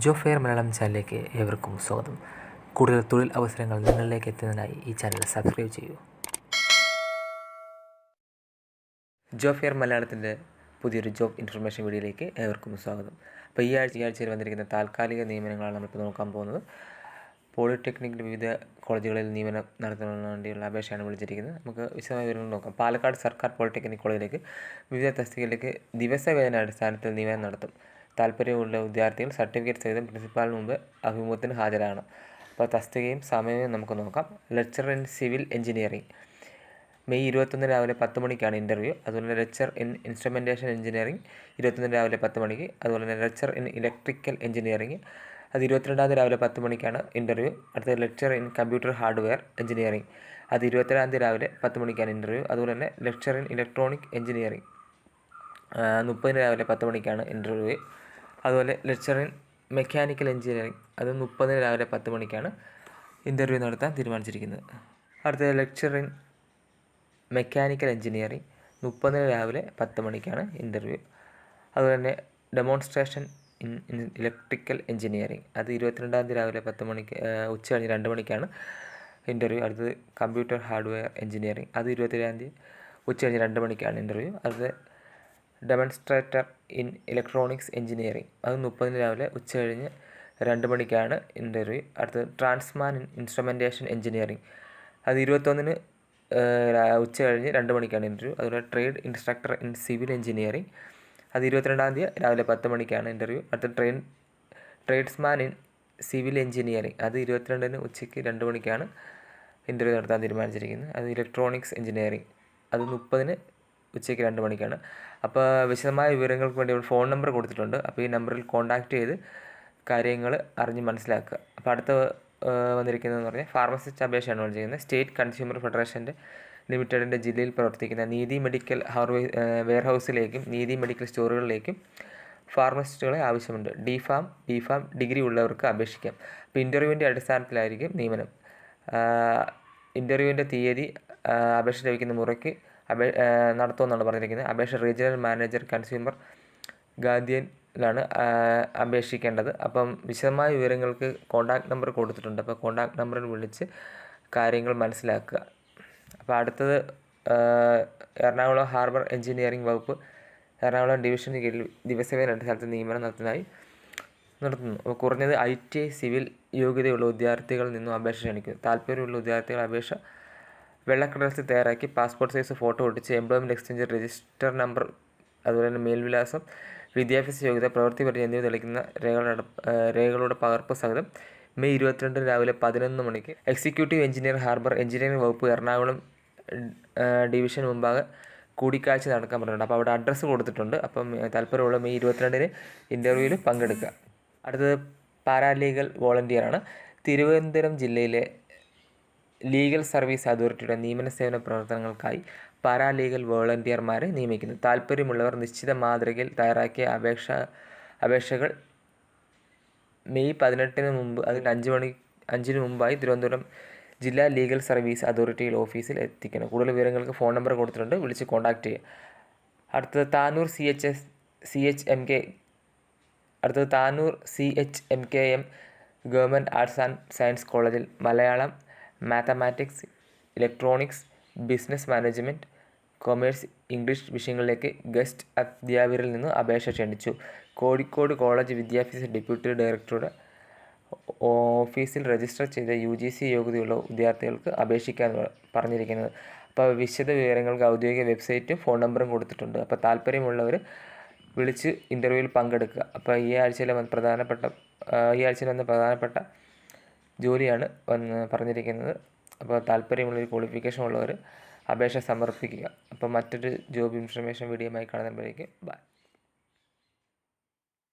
ജോ fair Malayalam ചാനലിലേക്ക് ഏവർക്കും സ്വാഗതം. കൂടുതൽ തൊഴിൽ അവസരങ്ങൾ നിങ്ങളിലേക്ക് എത്തുന്നതിനായി ഈ ചാനൽ സബ്സ്ക്രൈബ് ചെയ്യൂ. ജോ ഫെയർ മലയാളത്തിന്റെ പുതിയൊരു ജോബ് ഇൻഫർമേഷൻ വീഡിയോയിലേക്ക് ഏവർക്കും സ്വാഗതം. അപ്പോൾ ഈ ആഴ്ച ഈ ആഴ്ചയിൽ വന്നിരിക്കുന്ന താൽക്കാലിക നിയമനങ്ങളാണ് നമ്മളിപ്പോൾ നോക്കാൻ പോകുന്നത്. പോളിടെക്നിക്കിന്റെ വിവിധ കോളേജുകളിൽ നിയമനം നടത്തുന്നതിന് വേണ്ടിയുള്ള അപേക്ഷയാണ് വിളിച്ചിരിക്കുന്നത്. നമുക്ക് വിശദമായ വിവരങ്ങൾ നോക്കാം. പാലക്കാട് സർക്കാർ പോളിടെക്നിക് കോളേജിലേക്ക് വിവിധ തസ്തികയിലേക്ക് ദിവസവേതന അടിസ്ഥാനത്തിൽ നിയമനം നടത്തും. താല്പര്യമുള്ള വിദ്യാർത്ഥികൾ സർട്ടിഫിക്കറ്റ് സഹിതം പ്രിൻസിപ്പാളിന് മുമ്പ് അഭിമുഖത്തിന് ഹാജരാകണം. അപ്പോൾ തസ്തികയും സമയവും നമുക്ക് നോക്കാം. Lecture in civil engineering May ഇരുപത്തൊന്ന് രാവിലെ പത്ത് മണിക്കാണ് ഇന്റർവ്യൂ അതുപോലെ തന്നെ ലെക്ചർ ഇൻ ഇൻസ്ട്രുമെന്റേഷൻ എഞ്ചിനീയറിംഗ് ഇരുപത്തൊന്ന് രാവിലെ പത്ത് മണിക്ക്. അതുപോലെ തന്നെ ലെക്ചർ ഇൻ ഇലക്ട്രിക്കൽ എഞ്ചിനീയറിംഗ് അത് ഇരുപത്തിരണ്ടാം തീയതി രാവിലെ പത്ത് മണിക്കാണ് ഇന്റർവ്യൂ അടുത്ത lecture in computer hardware engineering അത് ഇരുപത്തിരണ്ടാം തീയതി രാവിലെ പത്ത് മണിക്കാണ് ഇന്റർവ്യൂ അതുപോലെ തന്നെ ലെക്ചർ ഇൻ ഇലക്ട്രോണിക് എഞ്ചിനീയറിംഗ് മുപ്പതിന് രാവിലെ പത്ത് മണിക്കാണ് ഇന്റർവ്യൂ അതുപോലെ ലെക്ചർ ഇൻ മെക്കാനിക്കൽ എഞ്ചിനീയറിംഗ് അത് മുപ്പതിന് രാവിലെ പത്ത് മണിക്കാണ് ഇന്റർവ്യൂ നടത്താൻ തീരുമാനിച്ചിരിക്കുന്നത്. അടുത്തത് ലെക്ചർ ഇൻ മെക്കാനിക്കൽ എഞ്ചിനീയറിംഗ് മുപ്പതിന് രാവിലെ പത്ത് മണിക്കാണ് ഇന്റർവ്യൂ അതുപോലെ തന്നെ ഡെമോൺസ്ട്രേഷൻ ഇൻ ഇലക്ട്രിക്കൽ എഞ്ചിനീയറിംഗ് അത് ഇരുപത്തിരണ്ടാം തീയതി രാവിലെ പത്ത് മണിക്ക് ഉച്ച കഴിഞ്ഞ് രണ്ട് മണിക്കാണ് ഇന്റർവ്യൂ അടുത്തത് കമ്പ്യൂട്ടർ ഹാർഡ്വെയർ എഞ്ചിനീയറിംഗ് അത് ഇരുപത്തിരണ്ടാം തീയതി ഉച്ച കഴിഞ്ഞ് രണ്ട് മണിക്കാണ് ഇന്റർവ്യൂ അത് ഡെമൺസ്ട്രേറ്റർ ഇൻ ഇലക്ട്രോണിക്സ് എഞ്ചിനീയറിംഗ് അത് മുപ്പതിന് രാവിലെ ഉച്ച കഴിഞ്ഞ് രണ്ട് മണിക്കാണ് ഇന്റർവ്യൂ. അടുത്തത് ട്രാൻസ്മാൻ ഇൻ ഇൻസ്ട്രുമെന്റേഷൻ എഞ്ചിനീയറിംഗ് അത് ഇരുപത്തൊന്നിന് ഉച്ച കഴിഞ്ഞ് രണ്ട് മണിക്കാണ് ഇന്റർവ്യൂ. അതുപോലെ trade instructor in civil engineering അത് ഇരുപത്തിരണ്ടാം തീയതി രാവിലെ പത്ത് മണിക്കാണ് ഇന്റർവ്യൂ. അടുത്ത train tradesman in civil engineering അത് ഇരുപത്തിരണ്ടിന് ഉച്ചയ്ക്ക് രണ്ട് മണിക്കാണ് ഇന്റർവ്യൂ നടത്താൻ തീരുമാനിച്ചിരിക്കുന്നത്. അത് ഇലക്ട്രോണിക്സ് എഞ്ചിനീയറിംഗ് അത് മുപ്പതിന് ഉച്ചയ്ക്ക് രണ്ട് മണിക്കാണ്. അപ്പോൾ വിശദമായ വിവരങ്ങൾക്ക് വേണ്ടി ഫോൺ നമ്പർ കൊടുത്തിട്ടുണ്ട്. അപ്പോൾ ഈ നമ്പറിൽ കോൺടാക്റ്റ് ചെയ്ത് കാര്യങ്ങൾ അറിഞ്ഞ് മനസ്സിലാക്കുക. അപ്പോൾ അടുത്ത വന്നിരിക്കുന്നതെന്ന് പറഞ്ഞാൽ ഫാർമസിസ്റ്റ് അപേക്ഷയാണ് ചെയ്യുന്നത് സ്റ്റേറ്റ് കൺസ്യൂമർ ഫെഡറേഷന്റെ ലിമിറ്റഡിന്റെ ജില്ലയിൽ പ്രവർത്തിക്കുന്ന നീതി മെഡിക്കൽ ഹർവേ വെയർ ഹൗസിലേക്കും നീതി മെഡിക്കൽ സ്റ്റോറുകളിലേക്കും ഫാർമസിസ്റ്റുകളെ ആവശ്യമുണ്ട്. D pharm B pharm degree ഉള്ളവർക്ക് അപേക്ഷിക്കാം. അപ്പോൾ ഇന്റർവ്യൂവിന്റെ അടിസ്ഥാനത്തിലായിരിക്കും നിയമനം. ഇന്റർവ്യൂവിന്റെ തീയതി അപേക്ഷ ലഭിക്കുന്ന മുറയ്ക്ക് അപേ നടത്തുമെന്നാണ് പറഞ്ഞിരിക്കുന്നത്. അപേക്ഷ റീജിയണൽ മാനേജർ കൺസ്യൂമർ ഗാന്ധിയനിലാണ് അപേക്ഷിക്കേണ്ടത്. അപ്പം വിശദമായ വിവരങ്ങൾക്ക് കോൺടാക്ട് നമ്പർ കൊടുത്തിട്ടുണ്ട്. അപ്പോൾ കോൺടാക്ട് നമ്പറിൽ വിളിച്ച് കാര്യങ്ങൾ മനസ്സിലാക്കുക. അപ്പോൾ അടുത്തത് എറണാകുളം ഹാർബർ എഞ്ചിനീയറിംഗ് വകുപ്പ് എറണാകുളം ഡിവിഷന് കീഴിൽ ദിവസമേ രണ്ട് സ്ഥലത്ത് നിയമനം നടത്തുന്നതായി നടത്തുന്നു. അപ്പോൾ കുറഞ്ഞത് ഐ ടി സിവിൽ യോഗ്യതയുള്ള വിദ്യാർത്ഥികളിൽ നിന്നും അപേക്ഷ ക്ഷണിക്കുന്നു. താല്പര്യമുള്ള വിദ്യാർത്ഥികൾ അപേക്ഷ വെള്ളക്കടലത്തിൽ തയ്യാറാക്കി പാസ്പോർട്ട് സൈസ് ഫോട്ടോ ഒട്ടിച്ച് എംപ്ലോയ്മെന്റ് എക്സ്ചേഞ്ച് രജിസ്റ്റർ നമ്പർ അതുപോലെ തന്നെ മേൽവിലാസം വിദ്യാഭ്യാസ യോഗ്യത പ്രവൃത്തി പരിചയം എന്നിവ തെളിക്കുന്ന രേഖകളുടെ രേഖകളുടെ പകർപ്പ് സഹിതം മെയ് ഇരുപത്തിരണ്ടിന് രാവിലെ പതിനൊന്ന് മണിക്ക് എക്സിക്യൂട്ടീവ് എഞ്ചിനീയർ ഹാർബർ എഞ്ചിനീയറിംഗ് വകുപ്പ് എറണാകുളം ഡിവിഷൻ മുമ്പാകെ കൂടിക്കാഴ്ച നടക്കാൻ പറഞ്ഞിട്ടുണ്ട്. അപ്പോൾ അവിടെ അഡ്രസ്സ് കൊടുത്തിട്ടുണ്ട്. അപ്പം താല്പര്യമുള്ള മെയ് ഇരുപത്തിരണ്ടിന് ഇന്റർവ്യൂവിൽ പങ്കെടുക്കുക. അടുത്തത് പാരാലീഗൽ വോളണ്ടിയറാണ്. തിരുവനന്തപുരം ജില്ലയിലെ ലീഗൽ സർവീസ് അതോറിറ്റിയുടെ നിയമന സേവന പ്രവർത്തനങ്ങൾക്കായി പാരാലീഗൽ വോളണ്ടിയർമാരെ നിയമിക്കുന്നു. താല്പര്യമുള്ളവർ നിശ്ചിത മാതൃകയിൽ തയ്യാറാക്കിയ അപേക്ഷ അപേക്ഷകൾ മെയ് പതിനെട്ടിന് മുമ്പ് അതിന് അഞ്ച് മണി അഞ്ചിന് മുമ്പായി തിരുവനന്തപുരം ജില്ലാ ലീഗൽ സർവീസ് അതോറിറ്റിയിൽ ഓഫീസിൽ എത്തിക്കണം. കൂടുതൽ വിവരങ്ങൾക്ക് ഫോൺ നമ്പർ കൊടുത്തിട്ടുണ്ട്. വിളിച്ച് കോൺടാക്റ്റ് ചെയ്യുക. അടുത്തത് Tanur C H S C H M K അടുത്തത് Tanur C H M K M government arts and science കോളേജിൽ Malayalam mathematics electronics business management commerce English വിഷയങ്ങളിലേക്ക് guest അധ്യാപകരിൽ നിന്ന് അപേക്ഷ ക്ഷണിച്ചു. കോഴിക്കോട് കോളേജ് വിദ്യാഭ്യാസ ഡെപ്യൂട്ടി ഡയറക്ടറുടെ ഓഫീസിൽ രജിസ്റ്റർ ചെയ്ത യു ജി സി യോഗ്യതയുള്ള വിദ്യാർത്ഥികൾക്ക് അപേക്ഷിക്കാൻ പറഞ്ഞിരിക്കുന്നത്. അപ്പോൾ വിശദ വിവരങ്ങൾക്ക് ഔദ്യോഗിക വെബ്സൈറ്റും ഫോൺ നമ്പറും കൊടുത്തിട്ടുണ്ട്. അപ്പോൾ താല്പര്യമുള്ളവർ വിളിച്ച് ഇന്റർവ്യൂവിൽ പങ്കെടുക്കുക. അപ്പോൾ ഈ ആഴ്ചയിലെ പ്രധാനപ്പെട്ട ഈ ആഴ്ചയിൽ വന്ന പ്രധാനപ്പെട്ട ജോലിയാണ് പറഞ്ഞിരിക്കുന്നത്. അപ്പോൾ താല്പര്യമുള്ളൊരു ക്വാളിഫിക്കേഷൻ ഉള്ളവർ അപേക്ഷ സമർപ്പിക്കുക. അപ്പോൾ മറ്റൊരു ജോബ് ഇൻഫർമേഷൻ വീഡിയോ ആയി കാണുന്നതിലേക്ക് ബൈ